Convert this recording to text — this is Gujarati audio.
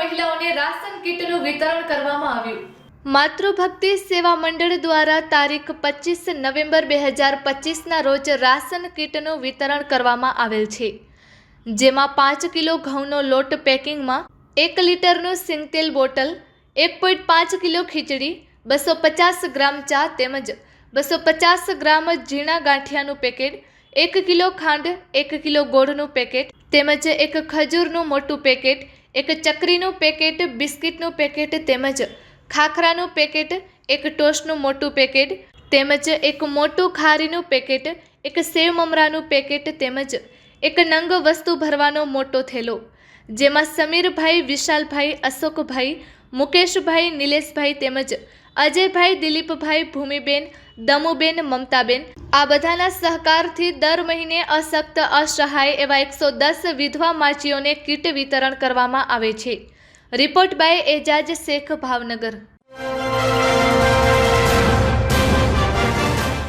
મહિલાઓને રાશન કીટનું વિતરણ કરવામાં આવ્યું. માતૃભક્તિ સેવા મંડળ દ્વારા તારીખ પચીસ નવેમ્બર બે હજાર પચીસના રોજ રાશન કીટનું વિતરણ કરવામાં આવેલ છે. જેમાં પાંચ કિલો ઘઉંનો લોટ પેકિંગમાં એક લીટરનું સિંગતેલ બોટલ, એક પોઈન્ટ પાંચ કિલો ખીચડી, બસો પચાસ ગ્રામ ચા તેમજ બસો પચાસ ગ્રામ ઝીણા ગાંઠિયાનું પેકેટ, એક કિલો ખાંડ, એક કિલો ગોળનું પેકેટ તેમજ એક ખજૂરનું મોટું પેકેટ એક ચકરીનું પેકેટ, બિસ્કિટનું પેકેટ તેમજ ખાખરાનું પેકેટ, એક ટોસ્ટનું મોટું પેકેટ તેમજ એક મોટું ખારીનું પેકેટ, એક સેવ મમરાનું પેકેટ તેમજ એક નંગ વસ્તુ ભરવાનો મોટો થેલો, જેમાં સમીરભાઈ, વિશાલભાઈ, અશોકભાઈ, મુકેશભાઈ, નિલેશભાઈ તેમજ અજયભાઈ, દિલીપભાઈ, ભૂમિબેન દમુબેન, મમતાબેન. આ બધાના સહકારથી દર મહિને અશક્ત અસહાય એવા એકસો દસ વિધવા માછીઓને કીટ વિતરણ કરવામાં આવે છે. Report by Ejaz Shaikh, Bhavnagar.